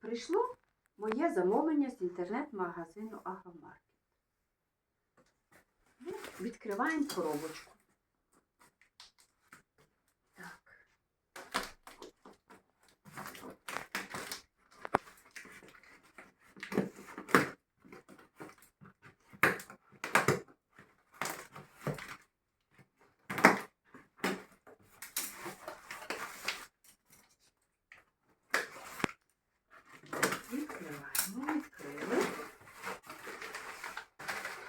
прийшло моє замовлення з інтернет-магазину Агромаркет. Відкриваємо коробочку. Так. Відкриваємо, відкрили.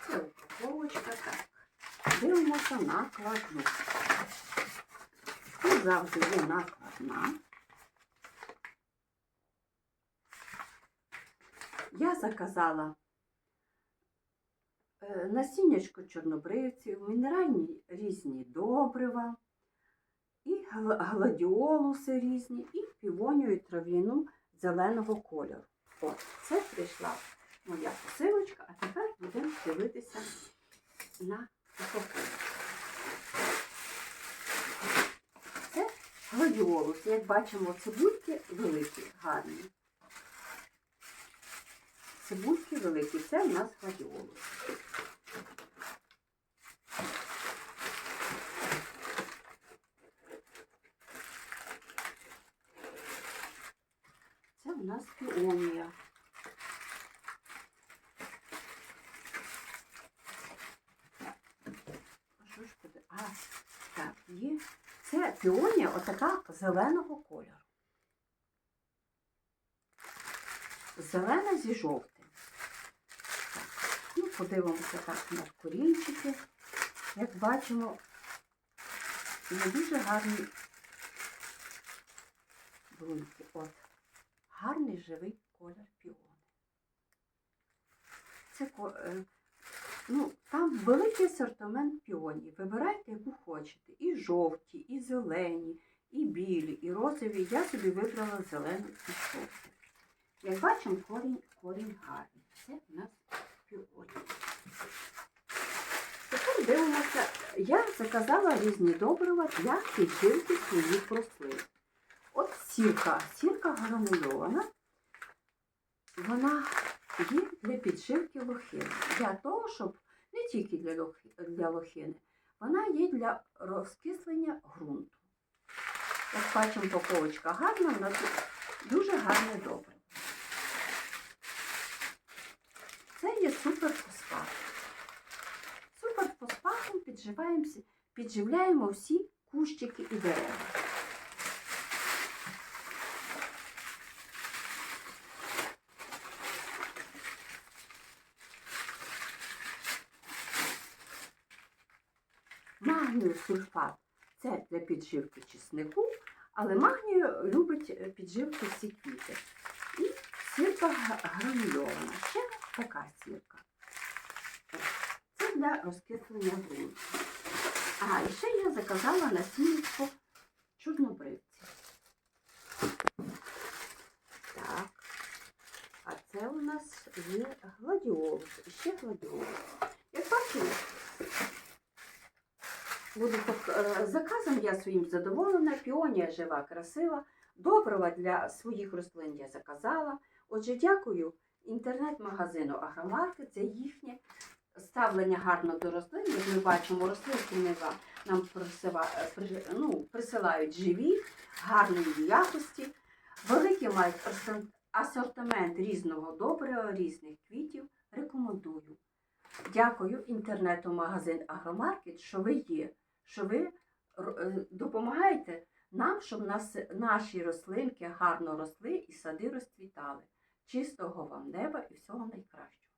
Це упаковочка так. Дивимося накладну. Тут завжди є накладна. Я заказала е, насіннячко чорнобривців, мінеральні різні добрива, і гладіолуси різні, і півонію трав'яну зеленого кольору. От, це прийшла моя посилочка, а тепер будемо дивитися на Це гладіолус. Як бачимо, цибульки великі, гарні. Цибульки великі. Це в нас гладіолус. Це у нас піонія. А що ж буде? А, є. Це піонія отака зеленого кольору. Зелена зі жовтим. Так, ну, подивимося так на корінчики. Як бачимо, не дуже гарні бруньки. От. Гарний живий колір піони. Це е, ну, там великий асортимент піонів. Вибирайте, яку хочете. І жовті, і зелені, і білі, і розові. Я собі вибрала зелену і жовту. Як бачимо, корінь, корінь гарний. Це у нас піоні. Тепер дивимося. Я заказала різні добрива для підживки своїх рослин. От сірка, сірка гранульована, вона є для підшивки лохини. Для того, щоб не тільки для, для лохини, вона є для розкислення ґрунту. Як бачимо, упаковочка гарна, вона тут дуже гарне добре. Це є суперфосфат. Суперфосфатом підживляємо всі кущики і дерева. Магнію сульфат це для підживки чеснику, але магнію любить е, підживки всі квіти. І сірка гранульована. Ще така сірка. Це для розкислення ґрунту. А, і ще я заказала насіннячко чорнобривці. Так. А це у нас є гладіолус. Ще гладіолус. Як бачимо, Буду е, заказом я своїм задоволена. Піонія жива, красива. Добрива для своїх рослин я заказала. Отже, дякую інтернет-магазину Агромаркет. Це їхнє ставлення гарно до рослин. Як ми бачимо, рослинки нам е, ну, присилають живі, гарної якості. Великий мають асор- асортимент різного добрива, різних квітів. Рекомендую. Дякую інтернету-магазин Агромаркет, що ви є, що ви е, допомагаєте нам, щоб нас, наші рослинки гарно росли і сади розцвітали. Чистого вам неба і всього найкращого.